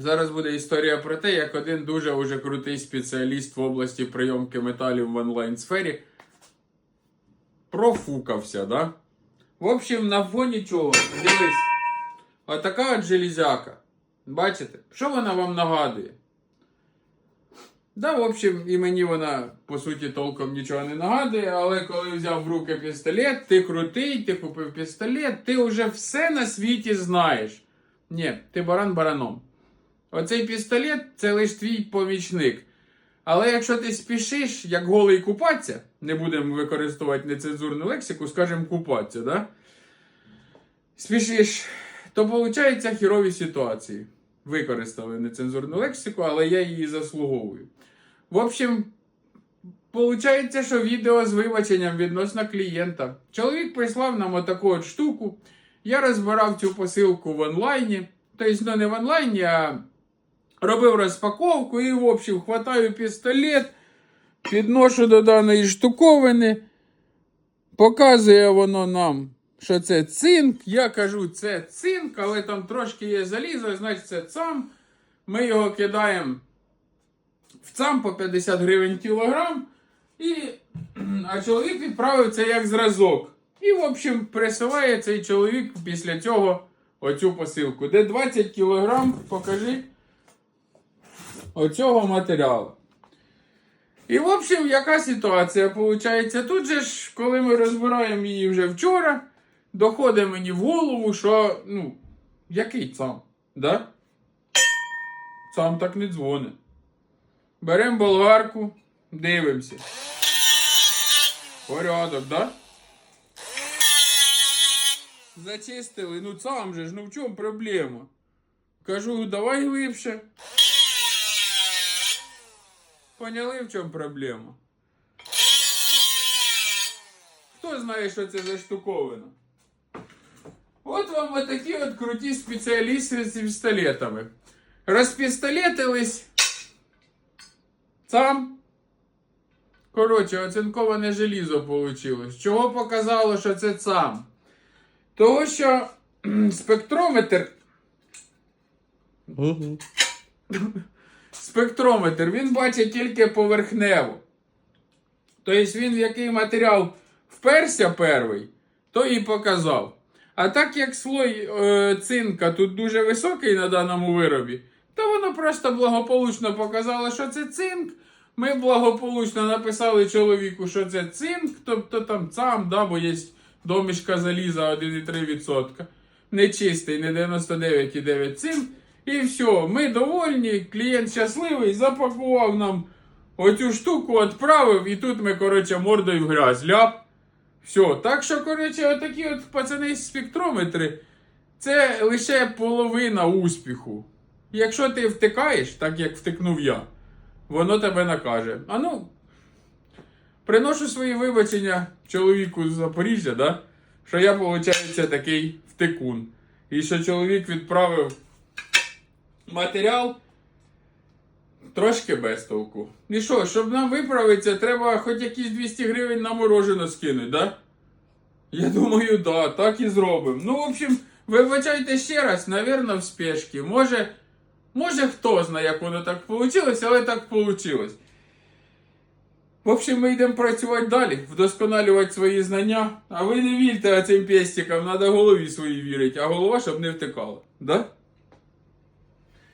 Зараз буде історія про те, як один дуже уже крутий спеціаліст в області прийомки металів в онлайн сфері профукався, да? В общем, на фоні чого? Дивись. Отака от железяка. Бачите? Що вона вам нагадує? Да, в общем, і мені вона, по суті, толком нічого не нагадує, але коли взяв в руки пістолет, ти крутий, ти купив пістолет, ти вже все на світі знаєш. Ні, ти баран бараном. Оцей пістолет це лиш твій помічник. Але якщо ти спішиш, як голий купатися, не будемо використовувати нецензурну лексику, скажемо купатися, да? спішиш, то виходить хірові ситуації. Використали нецензурну лексику, але я її заслуговую. В общем, Получається, що відео з вибаченням відносно клієнта. Чоловік прислав нам отаку от штуку. Я розбирав цю посилку в онлайні. Тобто, ну не в онлайні, а робив розпаковку і, в общем, хватаю пістолет, підношу до даної штуковини. Показує воно нам, що це цинк. Я кажу, це цинк, але там трошки є залізо, значить це цам. Ми його кидаємо в цам по 50 гривень кілограм. І, а чоловік відправив це як зразок. І, в общем, присилає цей чоловік після цього оцю посилку. Де 20 кілограм, покажи, оцього матеріалу. І, в общем, яка ситуація виходить? Тут же ж, коли ми розбираємо її вже вчора, доходить мені в голову, що, ну, який цам? Да? Цам так не дзвонить. Беремо болгарку, дивимося. Порядок, да? Зачистили, ну сам же ж, ну в чому проблема? Кажу, давай глибше. Поняли, в чому проблема? Хто знає, що це за штуковина? От вам отакі от круті спеціалісти з пістолетами. Розпістолетились. Сам. Коротше, оцинковане желізо вийшло. Чого показало, що це сам? Того, що спектрометр. Спектрометр він бачить тільки поверхнево. Тобто він в який матеріал вперся перший, то і показав. А так як слой е, цинка тут дуже високий на даному виробі, то воно просто благополучно показало, що це цинк. Ми благополучно написали чоловіку, що це цинк, тобто там цам, да, бо є домішка заліза 1,3%. Не чистий, не 99,9 цинк. І все, ми довольні, клієнт щасливий, запакував нам оцю штуку, відправив, і тут ми, коротше, мордою в грязь ляп. Все. Так що, коротше, отакі от пацани спектрометри, це лише половина успіху. Якщо ти втикаєш, так як втикнув я, воно тебе накаже. А ну, приношу свої вибачення чоловіку з Запоріжжя, да? що я, виходить, такий втикун. І що чоловік відправив матеріал трошки без толку. І що, щоб нам виправитися, треба хоч якісь 200 гривень на мороженое скинути, да? Я думаю, да, так і зробимо. Ну, в общем, вибачайте ще раз, навірно, в спешці. Може, може хто знає, як воно так вийшло, але так вийшло. В общем, ми йдемо працювати далі, вдосконалювати свої знання. А ви не вірте цим пестикам, треба голові своїй вірити, а голова, щоб не втикала. Да?